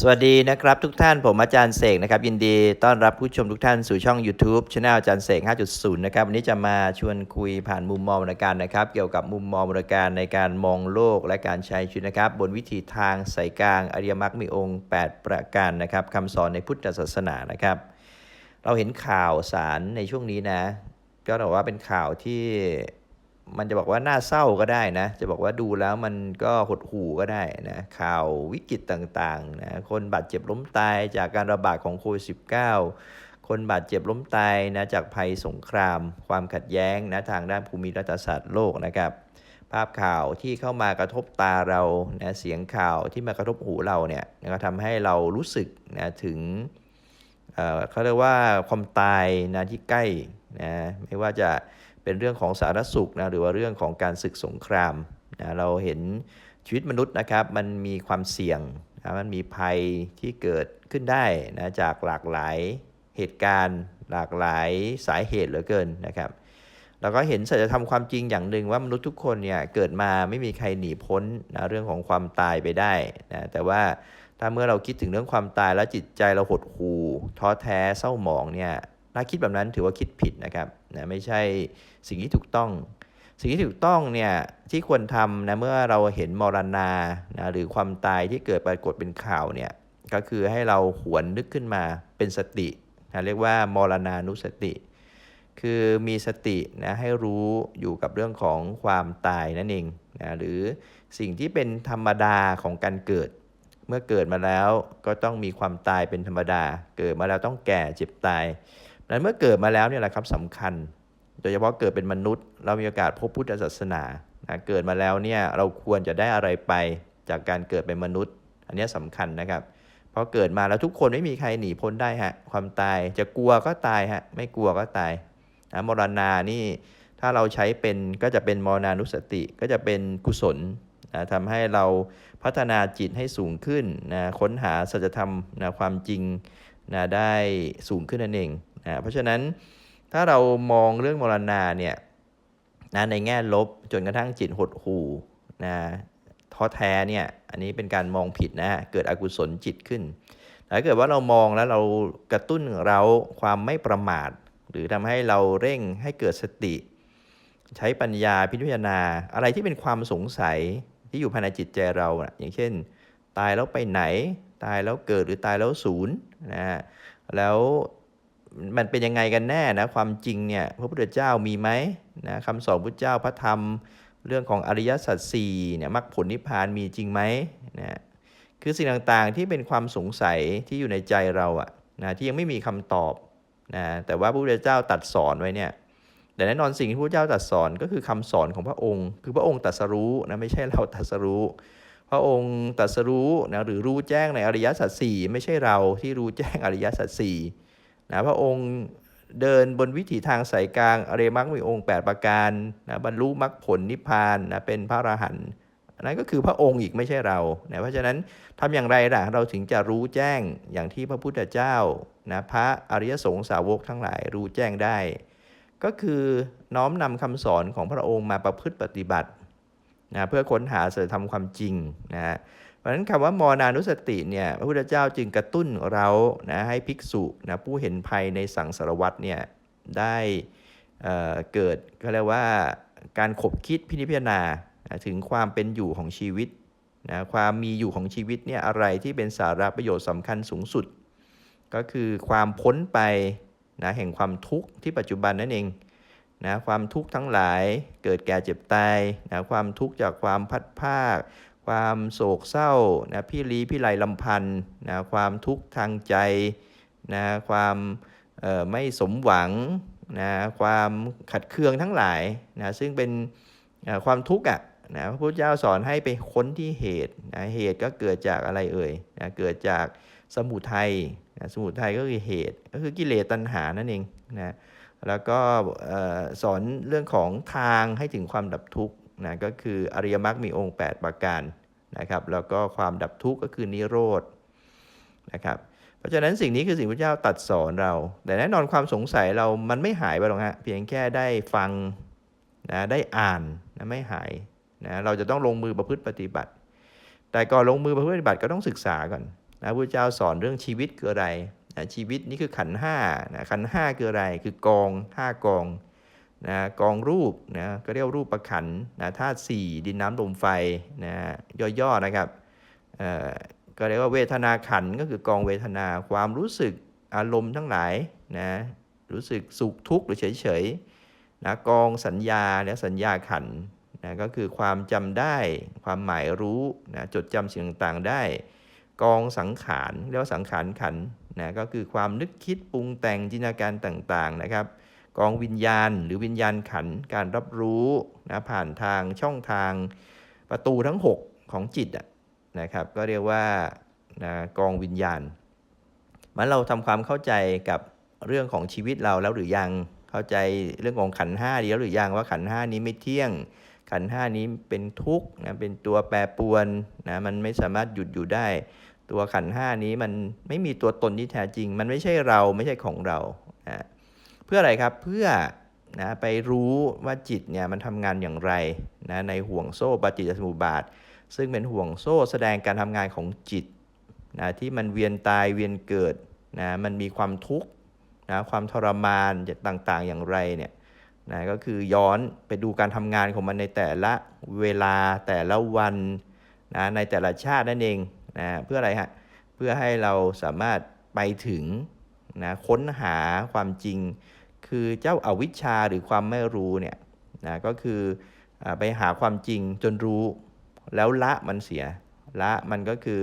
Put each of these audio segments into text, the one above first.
สวัสดีนะครับทุกท่านผมอาจารย์เสกนะครับยินดีต้อนรับผู้ชมทุกท่านสู่ช่อง YouTube c h anel อาจารย์เสก 5.0 นะครับวันนี้จะมาชวนคุยผ่านมุมมองบริการนะครับ เกี่ยวกับมุมมองบริการในการมองโลกและการใช้ชีวิตนะครับ บนวิถีทางสายกลางอริยมรรคมีองค์ 8 ประการนะครับคำสอนในพุทธศาสนานะครับ เราเห็นข่าวสารในช่วงนี้นะ ก็ต้อว่าเป็นข่าวที่ มันจะบอกว่าน่าเศร้าก็ได้นะ จะบอกว่าดูแล้วมันก็หดหู่ก็ได้นะ ข่าววิกฤตต่างๆนะ คนบาดเจ็บล้มตายจากการระบาดของโควิด -19 คนบาดเจ็บล้มตายนะจากภัยสงคราม ความขัดแย้งนะทางด้านภูมิรัฐศาสตร์โลกนะครับ ภาพข่าวที่เข้ามากระทบตาเรานะเสียงข่าวที่มากระทบหูเราเนี่ยก็ทำให้เรารู้สึกนะถึงเออเขาเรียกว่าความตายนะที่ใกล้นะไม่ว่าจะ เป็นเรื่องของสาธารณสุขนะหรือว่าเรื่องของการศึกสงครามนะเราเห็นชีวิตมนุษย์นะครับมันมีความเสี่ยงนะมันมีภัยที่เกิดขึ้นได้นะจากหลากหลายเหตุการณ์ หลากหลายสาเหตุเหลือเกินนะครับเราก็เห็นสัจธรรมความจริงอย่างหนึ่งว่ามนุษย์ทุกคนเนี่ยเกิดมาไม่มีใครหนีพ้นนะเรื่องของความตายไปได้นะแต่ว่าถ้าเมื่อเราคิดถึงเรื่องความตายแล้วจิตใจเราหดหู่ท้อแท้เศร้าหมองเนี่ยถ้าคิดแบบนั้นถือว่าคิดผิดนะครับ นะไม่ใช่สิ่งที่ถูกต้อง สิ่งที่ถูกต้องเนี่ยที่ควรทำนะเมื่อเราเห็นมรณานะหรือความตายที่เกิดปรากฏเป็นข่าวเนี่ยก็คือให้เราหวนนึกขึ้นมาเป็นสตินะเรียกว่ามรณานุสติ คือมีสตินะให้รู้อยู่กับเรื่องของความตายนั่นเองนะหรือสิ่งที่เป็นธรรมดาของการเกิด เมื่อเกิดมาแล้วก็ต้องมีความตายเป็นธรรมดา เกิดมาแล้วต้องแก่เจ็บตาย นั้นเมื่อเกิดมาแล้วเนี่ยแหละครับสำคัญ โดยเฉพาะเกิดเป็นมนุษย์ เรามีโอกาสพบพุทธศาสนานะเกิดมาแล้วเนี่ยเราควรจะได้อะไรไปจากการเกิดเป็นมนุษย์ อันนี้สำคัญนะครับพราะเกิดมาแล้วทุกคนไม่มีใครหนีพ้นได้ฮะความตายจะกลัวก็ตายฮะไม่กลัวก็ตายนะมรณานี่ถ้าเราใช้เป็นก็จะเป็นมรณานุสติก็จะเป็นกุศลนะทำให้เราพัฒนาจิตให้สูงขึ้นนะค้นหาสัจธรรมนะความจริงนะได้สูงขึ้นนั่นเอง นะเพราะฉะนั้นถ้าเรามองเรื่องมรณาเนี่ยนะในแง่ลบจนกระทั่งจิตหดหู่นะท้อแท้เนี่ยอันนี้เป็นการมองผิดนะเกิดอกุศลจิตขึ้นถ้าเกิดว่าเรามองแล้วเรากระตุ้นเราความไม่ประมาท หรือทำให้เราเร่งให้เกิดสติ ใช้ปัญญาพิจารณา อะไรที่เป็นความสงสัยที่อยู่ภายในจิตใจเราอะอย่างเช่น ตายแล้วไปไหน ตายแล้วเกิดหรือตายแล้วศูนย์นะฮะแล้ว มันเป็นยังไงกันแน่นะความจริงเนี่ยพระพุทธเจ้ามีไหมนะคำสอนพุทธเจ้าพระธรรม เรื่องของอริยสัจสี่เนี่ยมรรคผลนิพพานมีจริงไหมนะคือสิ่งต่างๆที่เป็นความสงสัยที่อยู่ในใจเราอะนะที่ยังไม่มีคำตอบนะแต่ว่าพระพุทธเจ้าตัดสอนไว้เนี่ยแต่แน่นอนสิ่งที่พระเจ้าตรัสสอนก็คือคำสอนของพระองค์ คือพระองค์ตรัสรู้นะไม่ใช่เราตรัสรู้ พระองค์ตรัสรู้นะหรือรู้แจ้งในอริยสัจสี่ไม่ใช่เราที่รู้แจ้งอริยสัจสี่ นะพระองค์เดินบนวิถีทางสายกลางอริยมรรคมีองค์ 8 ประการนะบรรลุมรรคผลนิพพานนะเป็นพระอรหันต์นั่นก็คือพระองค์อีกไม่ใช่เรานะเพราะฉะนั้นทำอย่างไรล่ะเราถึงจะรู้แจ้งอย่างที่พระพุทธเจ้านะพระอริยสงฆ์สาวกทั้งหลายรู้แจ้งได้ ก็คือน้อมนำคำสอนของพระองค์มาประพฤติปฏิบัติ นะเพื่อค้นหาสัจธรรมความจริงนะเพราะฉะนั้นคำว่ามรณานุสติเนี่ยพระพุทธเจ้าจึงกระตุ้นเรานะให้ภิกษุนะผู้เห็นภัยในสังสารวัฏเนี่ยได้เเกิดก็เรียกว่าการขบคิดพินิจพิจารณาถึงความเป็นอยู่ของชีวิตนะความมีอยู่ของชีวิตเนี่ยอะไรที่เป็นสาระประโยชน์สำคัญสูงสุด ก็คือความพ้นไปนะแห่งความทุกข์ที่ปัจจุบันนั่นเอง นะความทุกข์ทั้งหลายเกิดแก่เจ็บตายนะความทุกข์จากความพัดภาค ความโศกเศร้านะพี่ลีพี่ไลลำพันธ์นะความทุกข์ทางใจนะความไม่สมหวังนะความขัดเคืองทั้งหลายนะซึ่งเป็นความทุกข์อะนะพระพุทธเจ้าสอนให้ไปค้นที่เหตุนะเหตุก็เกิดจากอะไรเอ่ยนะเกิดจากสมุทัยนะสมุทัยก็คือเหตุ ก็คือกิเลสตัณหานั่นเองนะ แล้วก็สอนเรื่องของทางให้ถึงความดับทุกข์นะก็คืออริยมรรคมีองค์ 8 ประการนะครับแล้วก็ความดับทุกข์ก็คือนิโรธนะครับเพราะฉะนั้นสิ่งนี้คือสิ่งพระเจ้าตัดสอนเรา แต่แน่นอนความสงสัยเรามันไม่หายไปหรอกฮะเพียงแค่ได้ฟังนะได้อ่านนะไม่หายนะเราจะต้องลงมือประพฤติปฏิบัติ แต่ก่อนลงมือประพฤติปฏิบัติก็ต้องศึกษาก่อนนะพระเจ้าสอนเรื่องชีวิตคืออะไร นะชีวิตนี่คือขันห้านะขันห้าคืออะไรคือกองห้ากองนะกองรูปนะก็เรียกรูปประขันธ์นะธาตุสี่ดินน้ำลมไฟนะย่อๆนะครับก็เรียกว่าเวทนาขันก็คือกองเวทนาความรู้สึกอารมณ์ทั้งหลายนะรู้สึกสุขทุกข์หรือเฉยๆนะกองสัญญาและสัญญาขันนะก็คือความจำได้ ความหมายรู้นะจดจำสิ่งต่างๆได้ กองสังขารเรียกว่าสังขารขัน นะก็คือความนึกคิดปรุงแต่งจินตนาการต่างๆนะครับ กองวิญญาณ หรือวิญญาณขันการรับรู้นะผ่านทางช่องทางประตูทั้ง 6 ของจิตอะนะครับ ก็เรียกว่านะกองวิญญาณมันเราทำความเข้าใจกับเรื่องของชีวิตเราแล้วหรือยังเข้าใจเรื่องของขันห้าดีแล้วหรือยังว่าขันห้านี้ไม่เที่ยง ขันห้านี้เป็นทุกข์นะเป็นตัวแปรปวนนะมันไม่สามารถหยุดอยู่ได้ ตัวขันห้านี้มันไม่มีตัวตนที่แท้จริง มันไม่ใช่เราไม่ใช่ของเรานะเพื่ออะไรครับเพื่อนะไปรู้ว่าจิตเนี่ยมันทำงานอย่างไรนะในห่วงโซ่ปฏิจจสมุปบาท ซึ่งเป็นห่วงโซ่แสดงการทำงานของจิตนะที่มันเวียนตายเวียนเกิดนะมันมีความทุกข์นะความทรมานต่างๆอย่างไรเนี่ยนะก็คือย้อนไปดูการทำงานของมันในแต่ละเวลาแต่ละวันนะในแต่ละชาตินั่นเอง นะเพื่ออะไรฮะเพื่อให้เราสามารถไปถึงนะค้นหาความจริง คือเจ้าอาวิชชาหรือความไม่รู้เนี่ยนะก็คืออไปหาความจริงจนรู้แล้วละมันเสียละมันก็คือ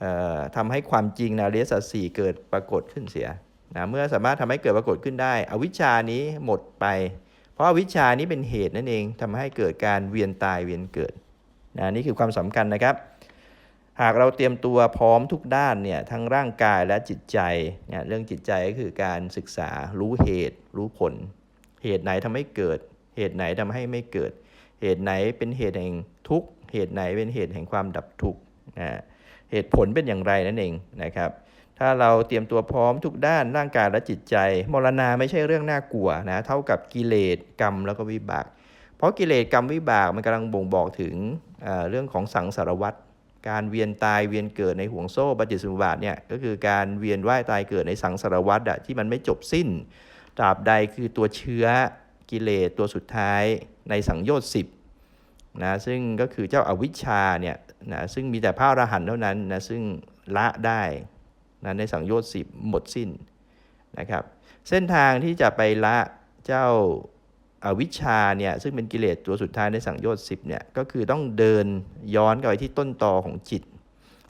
เออทำให้ความจริงนะอริยสัจสี่เกิดปรากฏขึ้นเสียนะเมื่อสามารถทำให้เกิดปรากฏขึ้นได้ อวิชชานี้หมดไป เพราะอวิชชานี้เป็นเหตุนั่นเองทำให้เกิดการเวียนตายเวียนเกิดนะนี่คือความสำคัญนะครับ หากเราเตรียมตัวพร้อมทุกด้านเนี่ยทั้งร่างกายและจิตใจเนี่ยเรื่องจิตใจก็คือการศึกษารู้เหตุ รู้ผล เหตุไหนทำให้เกิด เหตุไหนทำให้ไม่เกิด เหตุไหนเป็นเหตุแห่งทุกข์เหตุไหนเป็นเหตุแห่งความดับทุกข์นะเหตุผลเป็นอย่างไรนั่นเองนะครับถ้าเราเตรียมตัวพร้อมทุกด้านร่างกายและจิตใจ มรณาไม่ใช่เรื่องน่ากลัวนะเท่ากับกิเลสกรรมแล้วก็วิบาก เพราะกิเลสกรรมวิบากมันกำลังบ่งบอกถึงเอ่อเรื่องของสังสารวัฏ การเวียนตายเวียนเกิดในห่วงโซ่ปฏิจจสมุบาทเนี่ยก็คือการเวียนว่ายตายเกิดในสังสารวัฏอะที่มันไม่จบสิ้นตราบใดคือตัวเชื้อกิเลสตัวสุดท้ายในสังโยชน์สิบนะซึ่งก็คือเจ้าอาวิชชาเนี่ยนะซึ่งมีแต่พระอรหันต์เท่านั้นนะซึ่งละได้นะในสังโยชน์สิบหมดสิ้นนะครับ เส้นทางที่จะไปละเจ้า วิชชาเนี่ยซึ่งเป็นกิเลสตัวสุดท้ายในสังโยชน์สิบเนี่ยก็คือต้องเดินย้อนกลับไปที่ต้นตอของจิต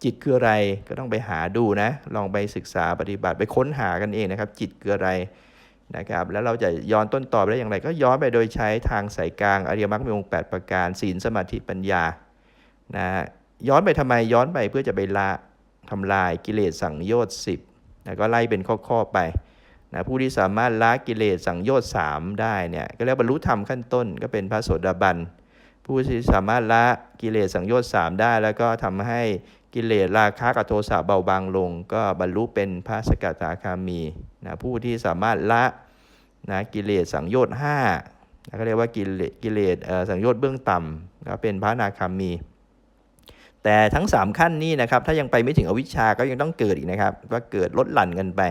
จิตคืออะไรก็ต้องไปหาดูนะ ลองไปศึกษาปฏิบัติไปค้นหากันเองนะครับ จิตคืออะไรนะครับแล้วเราจะย้อนต้นตอไปได้อย่างไร ก็ย้อนไปโดยใช้ทางสายกลางอริยมรรคมีองค์8ประการศีลสมาธิปัญญานะย้อนไปทำไมย้อนไปเพื่อจะไปละทำลายกิเลสสังโยชน์10นะก็ไล่เป็นข้อๆไป นะผู้ที่สามารถละกิเลสสังโยชน์3ได้เนี่ยก็เรียกบรรลุธรรมขั้นต้น ก็เป็นพระโสดาบัน ผู้ที่สามารถละกิเลสสังโยชน์3ได้ แล้วก็ทำให้กิเลสราคะกับโทสะเบาบางลง ก็บรรลุเป็นพระสกทาคามีนะผู้ที่สามารถละนะกิเลสสังโยชน์5นะก็เรียกว่ากิเลสกิเลสสังโยชน์เบื้องต่ำก็เป็นพระนาคามี แต่ทั้ง 3 ขั้นนี้นะครับถ้ายังไปไม่ถึงอวิชชาก็ยังต้องเกิดอีกนะครับ ก็เกิดลดหลั่นกันไป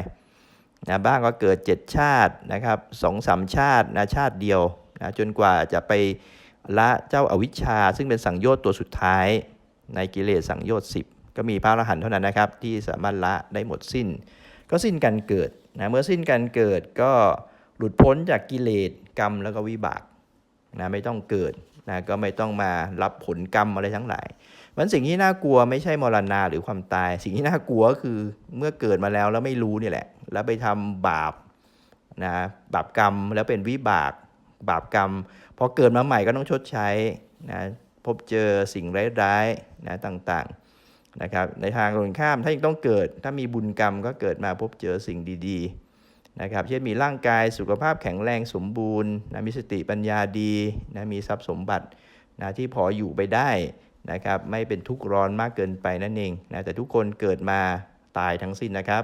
นะบ้างก็เกิด 7 ชาตินะครับสองสามชาตินะชาติเดียวนะจนกว่าจะไปละเจ้าอาวิชชา ซึ่งเป็นสังโยชน์ตัวสุดท้ายในกิเลสสังโยชน์10 ก็มีพระอรหันต์เท่านั้นนะครับ ที่สามารถละได้หมดสิ้น ก็สิ้นการเกิดนะเมื่อสิ้นการเกิดก็หลุดพ้นจากกิเลสกรรมแล้วก็วิบากนะไม่ต้องเกิดนะก็ไม่ต้องมารับผลกรรมอะไรทั้งหลายมันสิ่งที่น่ากลัวไม่ใช่มรณาหรือความตาย สิ่งที่น่ากลัวก็คือเมื่อเกิดมาแล้วแล้วไม่รู้นี่แหละ แล้วไปทำบาปนะบาปกรรมแล้วเป็นวิบากบาปกรรมพอเกิดมาใหม่ก็ต้องชดใช้นะพบเจอสิ่งร้ายๆนะต่างๆนะครับในทางตรงข้ามถ้ายังต้องเกิด ถ้ามีบุญกรรมก็เกิดมาพบเจอสิ่งดีๆนะครับเช่นมีร่างกายสุขภาพแข็งแรงสมบูรณ์นะมีสติปัญญาดีนะมีทรัพย์สมบัตินะที่พออยู่ไปได้นะครับไม่เป็นทุกข์ร้อนมากเกินไปนั่นเองนะแต่ทุกคนเกิดมาตายทั้งสิ้นนะครับ